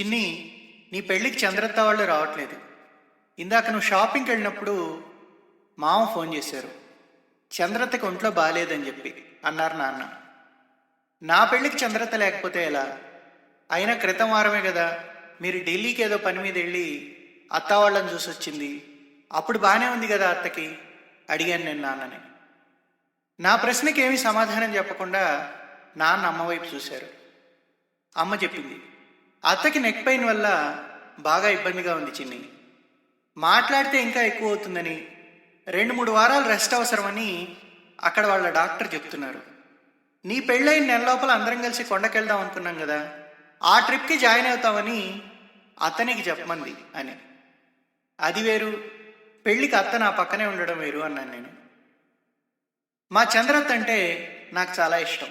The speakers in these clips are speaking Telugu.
చిన్ని నీ పెళ్ళికి చంద్రత్త వాళ్ళు రావట్లేదు. ఇందాక నువ్వు షాపింగ్కి వెళ్ళినప్పుడు మామ ఫోన్ చేశారు. చంద్రత్తకి ఒంట్లో బాగాలేదని చెప్పి అన్నారు నాన్న. నా పెళ్ళికి చంద్రత్త లేకపోతే ఎలా? అయినా క్రితం వారమే కదా. మీరు ఢిల్లీకి ఏదో పని మీద వెళ్ళి అత్త వాళ్ళని చూసి వచ్చింది. అప్పుడు బాగానే ఉంది కదా అత్తకి? అడిగాను నేను నాన్నని. నా ప్రశ్నకి ఏమీ సమాధానం చెప్పకుండా నాన్న అమ్మ వైపు చూశారు. అమ్మ చెప్పింది అత్తకి నెక్ పెయిన్ వల్ల బాగా ఇబ్బందిగా ఉంది చిన్ని. మాట్లాడితే ఇంకా ఎక్కువ అవుతుందని రెండు మూడు వారాలు రెస్ట్ అవసరమని అక్కడ వాళ్ళ డాక్టర్ చెప్తున్నారు. నీ పెళ్ళైన నెల లోపల అందరం కలిసి కొండకెళ్దాం అనుకున్నాం కదా ఆ ట్రిప్కి జాయిన్ అవుతామని అతనికి చెప్పమంది అని. అది వేరు పెళ్ళికి అత్త నా పక్కనే ఉండడం వేరు అన్నాను నేను. మా చంద్రత్త అంటే నాకు చాలా ఇష్టం.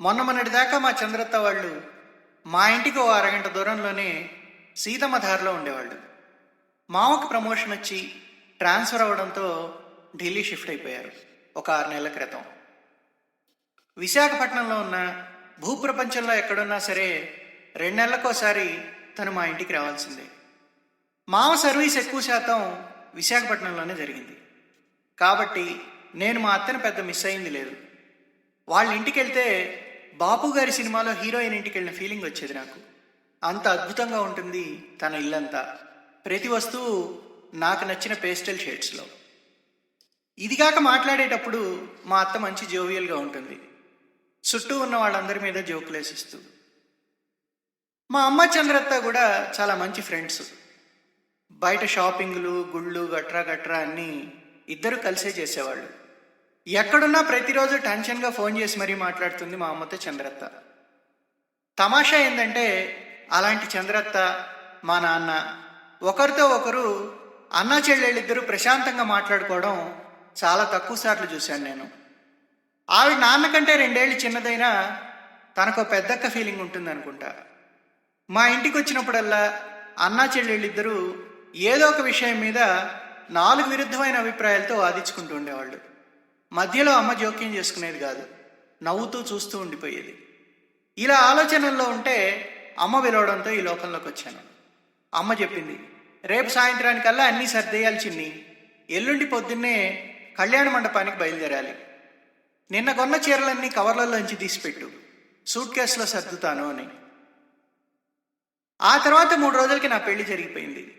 మొన్న మొన్నటి దాకా మా చంద్రత్త వాళ్ళు మా ఇంటికి ఓ అరగంట దూరంలోనే సీతమ్మ ధారలో ఉండేవాళ్ళు. మామకు ప్రమోషన్ వచ్చి ట్రాన్స్ఫర్ అవ్వడంతో ఢిల్లీ షిఫ్ట్ అయిపోయారు ఒక ఆరు నెలల క్రితం. విశాఖపట్నంలో ఉన్న భూప్రపంచంలో ఎక్కడున్నా సరే రెండు నెలలకోసారి తను మా ఇంటికి రావాల్సిందే. మామ సర్వీస్ ఎక్కువ శాతం విశాఖపట్నంలోనే జరిగింది. కాబట్టి నేను మా అత్తను పెద్ద మిస్ అయింది లేదు. వాళ్ళ ఇంటికి వెళ్తే బాపు గారి సినిమాలో హీరోయిన్ ఇంటికి వెళ్ళిన ఫీలింగ్ వచ్చేది నాకు. అంత అద్భుతంగా ఉంటుంది తన ఇల్లంతా. ప్రతి వస్తువు నాకు నచ్చిన పేస్టల్ షేడ్స్లో. ఇదిగాక మాట్లాడేటప్పుడు మా అత్త మంచి జోవియల్గా ఉంటుంది. చుట్టూ ఉన్న వాళ్ళందరి మీద జోకులేసిస్తూ మా అమ్మ చంద్రత్త కూడా చాలా మంచి ఫ్రెండ్స్. బయట షాపింగ్లు గుళ్ళు గట్రా గట్రా అన్నీ ఇద్దరు కలిసే చేసేవాళ్ళు. ఎక్కడున్నా ప్రతిరోజు టెన్షన్గా ఫోన్ చేసి మరీ మాట్లాడుతుంది మా అమ్మతో చంద్రత్త. తమాషా ఏంటంటే అలాంటి చంద్రత్త మా నాన్న ఒకరితో ఒకరు అన్నా చెల్లెళ్ళిద్దరూ ప్రశాంతంగా మాట్లాడుకోవడం చాలా తక్కువ సార్లు చూశాను నేను. ఆవిడ నాన్న కంటే రెండేళ్ళు చిన్నదైనా తనకు పెద్దక్క ఫీలింగ్ ఉంటుంది అనుకుంటా మా ఇంటికి వచ్చినప్పుడల్లా అన్నా చెల్లెళ్ళిద్దరూ ఏదో ఒక విషయం మీద నాలుగు విరుద్ధమైన అభిప్రాయాలతో వాదించుకుంటూ ఉండేవాళ్ళు. మధ్యలో అమ్మ జోక్యం చేసుకునేది కాదు. నవ్వుతూ చూస్తూ ఉండిపోయేది. ఇలా ఆలోచనల్లో ఉంటే అమ్మ పిలవడంతో ఈ లోకంలోకి వచ్చాను. అమ్మ చెప్పింది రేపు సాయంత్రానికల్లా అన్నీ సర్దేయాలి చిన్ని. ఎల్లుండి పొద్దున్నే కళ్యాణ మండపానికి బయలుదేరాలి. నిన్న కొన్న చీరలన్నీ కవర్లలోంచి తీసిపెట్టు. సూట్ కేసులో సర్దుతాను అని. ఆ తర్వాత మూడు రోజులకి నా పెళ్ళి జరిగిపోయింది.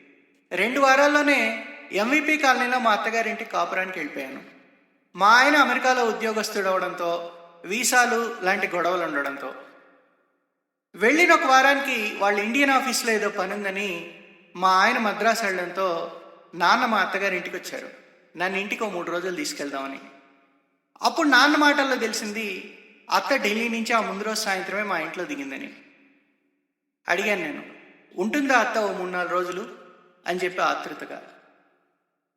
రెండు వారాల్లోనే ఎంవిపి కాలనీలో మా అత్తగారింటి కాపురానికి వెళ్ళిపోయాను. మా ఆయన అమెరికాలో ఉద్యోగస్తుడు అవడంతో వీసాలు లాంటి గొడవలు ఉండడంతో. వెళ్ళిన ఒక వారానికి వాళ్ళ ఇండియన్ ఆఫీస్లో ఏదో పని ఉందని మా ఆయన మద్రాసు వెళ్ళడంతో నాన్న మా అత్తగారి ఇంటికి వచ్చారు. నన్ను ఇంటికి ఓ మూడు రోజులు తీసుకెళ్దామని. అప్పుడు నాన్న మాటల్లో తెలిసింది అత్త ఢిల్లీ నుంచి ఆ ముందు రోజు సాయంత్రమే మా ఇంట్లో దిగిందని. అడిగాను నేను ఉంటుందా అత్త ఓ మూడు నాలుగు రోజులు? అని చెప్పి ఆతృతగా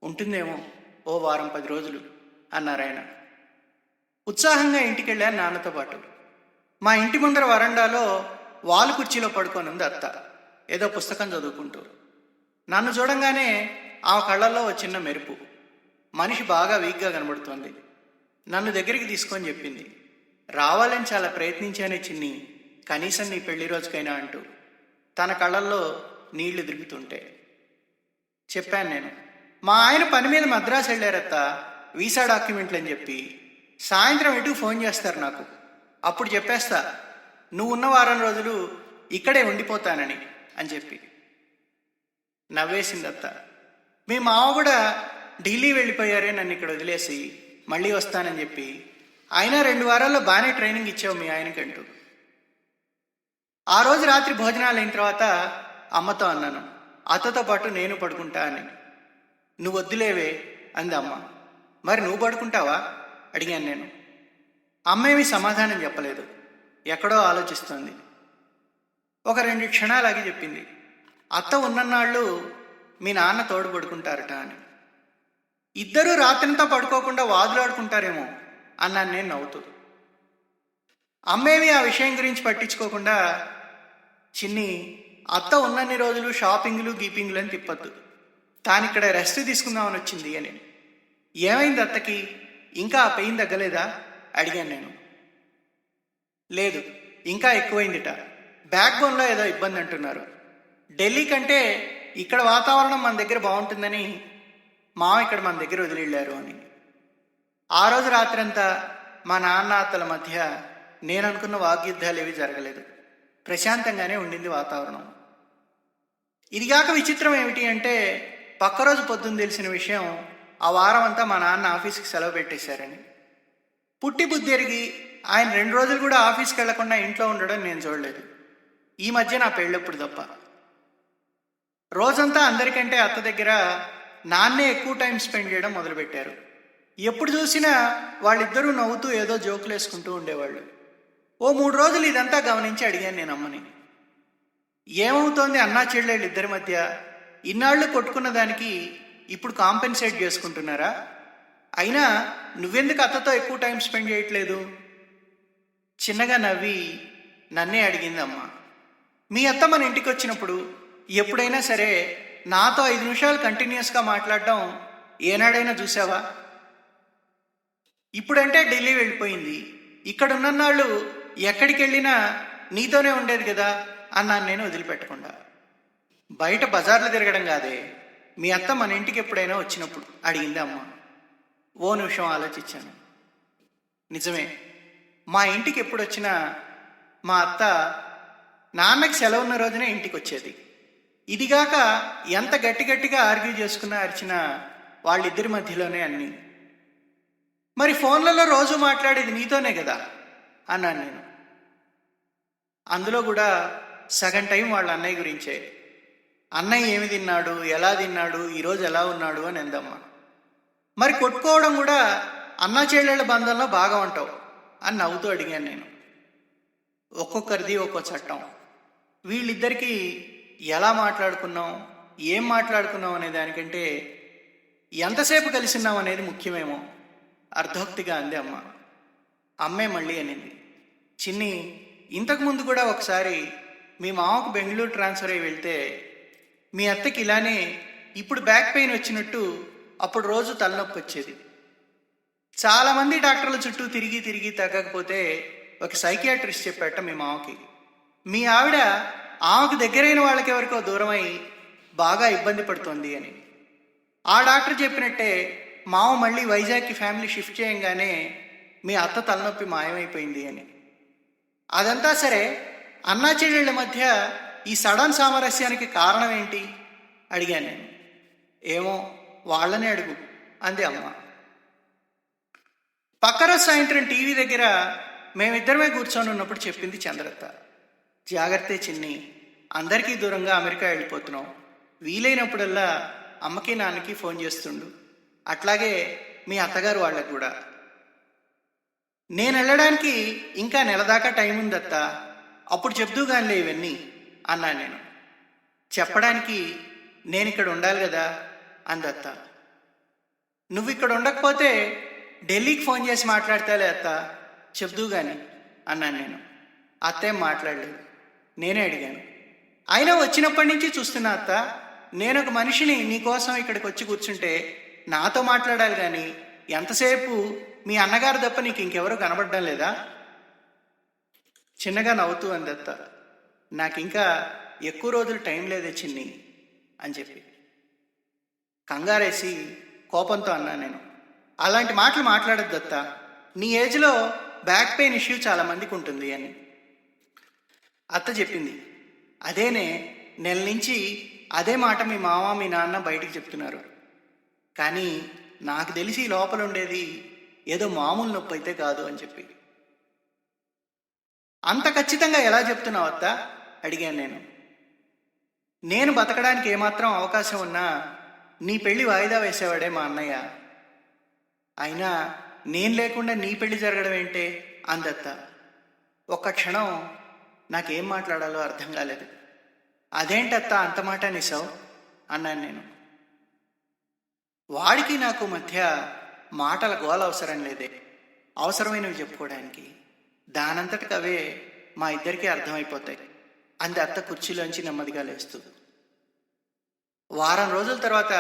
ఉంటుందేమో ఓ వారం పది రోజులు. అన్నారాయన ఉత్సాహంగా ఇంటికి వెళ్ళాను నాన్నతో పాటు. మా ఇంటి ముందర వరండాలో వాలు కుర్చీలో పడుకొని ఉంది అత్త. ఏదో పుస్తకం చదువుకుంటూ. నన్ను చూడంగానే ఆ కళ్ళల్లో ఓ చిన్న మెరుపు. మనిషి బాగా వీక్గా కనబడుతోంది. నన్ను దగ్గరికి తీసుకొని చెప్పింది. రావాలని చాలా ప్రయత్నించానే చిన్ని. కనీసం నీ పెళ్ళి రోజుకైనా అంటూ. తన కళ్ళల్లో నీళ్ళు దిగుతుంటే చెప్పాను నేను. మా ఆయన పని మీద మద్రాసు వెళ్ళారత్తా. వీసా డాక్యుమెంట్లు అని చెప్పి సాయంత్రం ఇటు ఫోన్ చేస్తారు నాకు. అప్పుడు చెప్పేస్తా నువ్వు ఉన్న వారం రోజులు ఇక్కడే ఉండిపోతానని అని చెప్పి. నవ్వేసింది అత్త. మీ మావ కూడా ఢిల్లీ వెళ్ళిపోయారే నన్ను ఇక్కడ వదిలేసి మళ్ళీ వస్తానని చెప్పి. అయినా రెండు వారాల్లో బాగానే ట్రైనింగ్ ఇచ్చావు మీ ఆయనకంటూ. ఆ రోజు రాత్రి భోజనాలు అయిన తర్వాత అమ్మతో అన్నాను అత్తతో పాటు నేను పడుకుంటా అని. నువ్వు వద్దులేవే అంది అమ్మ. మరి నువ్వు పడుకుంటావా? అడిగాను నేను. అమ్మేమి సమాధానం చెప్పలేదు. ఎక్కడో ఆలోచిస్తోంది. ఒక రెండు క్షణాలాగి చెప్పింది. అత్త ఉన్ననాళ్ళు మీ నాన్న తోడు పడుకుంటారట అని. ఇద్దరూ రాత్రంతా పడుకోకుండా వాదులాడుకుంటారేమో అన్నాను నేను నవ్వుతూ. అమ్మేమి ఆ విషయం గురించి పట్టించుకోకుండా చిన్ని అత్త ఉన్నన్ని రోజులు షాపింగ్లు గీపింగ్లు అని తిప్పద్దు. తానిక్కడ ఇక్కడ రెస్ట్ తీసుకుందామని వచ్చింది అని. ఏమైంది అత్తకి? ఇంకా ఆ పెయిన్ తగ్గలేదా? అడిగాను నేను. లేదు ఇంకా ఎక్కువైందిట. బ్యాక్ బోన్లో ఏదో ఇబ్బంది అంటున్నారు. ఢిల్లీ కంటే ఇక్కడ వాతావరణం మన దగ్గర బాగుంటుందని మామ ఇక్కడ మన దగ్గర వదిలిళ్ళారు అని. ఆ రోజు రాత్రంతా మా నాన్న అత్తల మధ్య నేను అనుకున్న వాగ్యుద్ధాలు ఏవి జరగలేదు. ప్రశాంతంగానే ఉండింది వాతావరణం. ఇదిగాక విచిత్రం ఏమిటి అంటే పక్క రోజు పొద్దున్న తెలిసిన విషయం ఆ వారం అంతా మా నాన్న ఆఫీస్కి సెలవు పెట్టేశారని పుట్టి బుద్ధిరిగి ఆయన రెండు రోజులు కూడా ఆఫీస్కి వెళ్ళకుండా ఇంట్లో ఉండడం నేను చూడలేదు. ఈ మధ్య నా పెళ్ళప్పుడు తప్ప. రోజంతా అందరికంటే అత్త దగ్గర నాన్నే ఎక్కువ టైం స్పెండ్ చేయడం మొదలుపెట్టారు. ఎప్పుడు చూసినా వాళ్ళిద్దరూ నవ్వుతూ ఏదో జోకులు వేసుకుంటూ ఉండేవాళ్ళు. ఓ మూడు రోజులు ఇదంతా గమనించి అడిగాను నేను అమ్మని. ఏమవుతోంది అన్నా చెల్లెళ్ళు ఇద్దరి మధ్య? ఇన్నాళ్ళు కొట్టుకున్న దానికి ఇప్పుడు కాంపెన్సేట్ చేసుకుంటున్నారా? అయినా నువ్వెందుకు అత్తతో ఎక్కువ టైం స్పెండ్ చేయట్లేదు? చిన్నగా నవ్వి నన్నే అడిగింది అమ్మ మీ అత్త మన ఇంటికి వచ్చినప్పుడు ఎప్పుడైనా సరే నాతో ఐదు నిమిషాలు కంటిన్యూస్గా మాట్లాడడం ఏనాడైనా చూసావా? ఇప్పుడంటే ఢిల్లీ వెళ్ళిపోయింది. ఇక్కడ ఉన్నన్నాళ్ళు ఎక్కడికి వెళ్ళినా నీతోనే ఉండేది కదా? అన్నాను నేను వదిలిపెట్టకుండా. బయట బజార్లు తిరగడం కాదే. మీ అత్త మన ఇంటికి ఎప్పుడైనా వచ్చినప్పుడు అడిగింది అమ్మ ఓ నిమిషం ఆలోచించాను. నిజమే మా ఇంటికి ఎప్పుడు వచ్చినా మా అత్త నాన్నకి సెలవు ఉన్న రోజునే ఇంటికి వచ్చేది. ఇదిగాక ఎంత గట్టి గట్టిగా ఆర్గ్యూ చేసుకున్నా అరిచిన వాళ్ళిద్దరి మధ్యలోనే అన్నీ. మరి ఫోన్లలో రోజు మాట్లాడేది నీతోనే కదా అన్నాను నేను. అందులో కూడా సగం టైం వాళ్ళ అన్నయ్య గురించే. అన్నయ్య ఏమి తిన్నాడు? ఎలా తిన్నాడు? ఈరోజు ఎలా ఉన్నాడు? అని అందమ్మ మరి కొట్టుకోవడం కూడా అన్న చెల్లెళ్ళ బంధంలో బాగా ఉంటావు అని నవ్వుతూ అడిగాను నేను. ఒక్కొక్కరిది ఒక్కో చట్టం. వీళ్ళిద్దరికీ ఎలా మాట్లాడుకున్నాం? ఏం మాట్లాడుకున్నాం అనే దానికంటే ఎంతసేపు కలిసి ఉన్నాం అనేది ముఖ్యమేమో అర్ధోక్తిగా అంది అమ్మ. అమ్మే మళ్ళీ అనింది. చిన్ని ఇంతకుముందు కూడా ఒకసారి మీ మామకు బెంగళూరు ట్రాన్స్ఫర్ అయ్యి వెళ్తే మీ అత్తకి ఇలానే ఇప్పుడు బ్యాక్ పెయిన్ వచ్చినట్టు అప్పుడు రోజు తలనొప్పి వచ్చేది. చాలామంది డాక్టర్ల చుట్టూ తిరిగి తిరిగి తగ్గకపోతే ఒక సైకియాట్రిస్ట్ చెప్పాట మీ మామకి. మీ ఆవిడ ఆమెకు దగ్గరైన వాళ్ళకి ఎవరికో దూరమై బాగా ఇబ్బంది పడుతోంది అని. ఆ డాక్టర్ చెప్పినట్టే మామ మళ్ళీ వైజాగ్కి ఫ్యామిలీ షిఫ్ట్ చేయంగానే మీ అత్త తలనొప్పి మాయమైపోయింది అని. అదంతా సరే అన్నా చెల్లెళ్ళ మధ్య ఈ సడన్ సామరస్యానికి కారణం ఏంటి? అడిగాను నేను. ఏమో వాళ్ళనే అడుగు అంది అమ్మ. పక్కన సాయంత్రం టీవీ దగ్గర మేమిద్దరమే కూర్చొని ఉన్నప్పుడు చెప్పింది చంద్రత్త. జాగ్రత్త చిన్ని అందరికీ దూరంగా అమెరికా వెళ్ళిపోతున్నాం. వీలైనప్పుడల్లా అమ్మకి నాన్నకి ఫోన్ చేస్తుండు. అట్లాగే మీ అత్తగారు వాళ్ళకు కూడా. నేను వెళ్ళడానికి ఇంకా నెల దాకా టైం ఉందత్త అప్పుడు చెప్తూ గానిలే ఇవన్నీ. అన్నాను నేను. చెప్పడానికి నేను ఇక్కడ ఉండాలి కదా అందత్త. నువ్వు ఇక్కడ ఉండకపోతే ఢిల్లీకి ఫోన్ చేసి మాట్లాడతాలే అత్త. చెప్దు కానీ అన్నాను నేను. అత్తేం మాట్లాడలేదు. నేనే అడిగాను. అయినా వచ్చినప్పటి నుంచి చూస్తున్నా అత్త నేను ఒక మనిషిని నీకోసం ఇక్కడికి వచ్చి కూర్చుంటే నాతో మాట్లాడాలి కానీ ఎంతసేపు మీ అన్నగారు తప్ప నీకు ఇంకెవరూ కనబడడం లేదా? చిన్నగా నవ్వుతూ అందత్త నాకు ఇంకా ఎక్కువ రోజులు టైం లేదే చిన్ని అని చెప్పి. కంగారేసి కోపంతో అన్నా నేను. అలాంటి మాటలు మాట్లాడద్దు దత్త. నీ ఏజ్లో బ్యాక్ పెయిన్ ఇష్యూ చాలా మందికి ఉంటుంది అని. అత్త చెప్పింది. అదేనే నెల నుంచి అదే మాట మీ మామ మీ నాన్న బయటికి చెప్తున్నారు. కానీ నాకు తెలిసి లోపల ఉండేది ఏదో మామూలు నొప్పి అయితే కాదు అని చెప్పి. అంత ఖచ్చితంగా ఎలా చెప్తున్నావు అత్త? అడిగాను నేను. నేను బతకడానికి ఏమాత్రం అవకాశం ఉన్నా నీ పెళ్ళి వాయిదా వేసేవాడే మా అన్నయ్య. అయినా నేను లేకుండా నీ పెళ్ళి జరగడం ఏంటే అందత్త ఒక్క క్షణం నాకేం మాట్లాడాలో అర్థం కాలేదు. అదేంటత్త అంత మాట నిసావు అన్నాను నేను. వాడికి నాకు మధ్య మాటల గోల అవసరం లేదే. అవసరమైనవి చెప్పుకోవడానికి దానంతటికి అవే మా ఇద్దరికీ అర్థమైపోతాయి. అంది అత్త కుర్చీలోంచి నెమ్మదిగా లేస్తూ. వారం రోజుల తర్వాత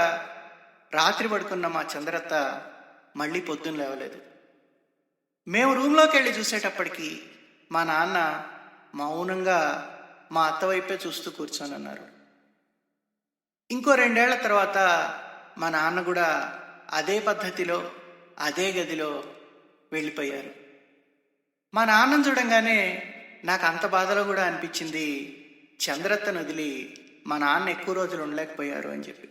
రాత్రి పడుకున్న మా చంద్రత్త మళ్ళీ పొద్దున్న లేవలేదు. మేము రూమ్లోకి వెళ్ళి చూసేటప్పటికి మా నాన్న మౌనంగా మా అత్త వైపే చూస్తూ కూర్చొని అన్నారు ఇంకో రెండేళ్ళ తర్వాత మా నాన్న కూడా అదే పద్ధతిలో అదే గదిలో వెళ్ళిపోయారు. మా నాన్నను చూడంగానే నాకు అంత బాధలో కూడా అనిపించింది. చంద్రత్తను వదిలి మా నాన్న ఎక్కువ రోజులు ఉండలేకపోయారు అని చెప్పి.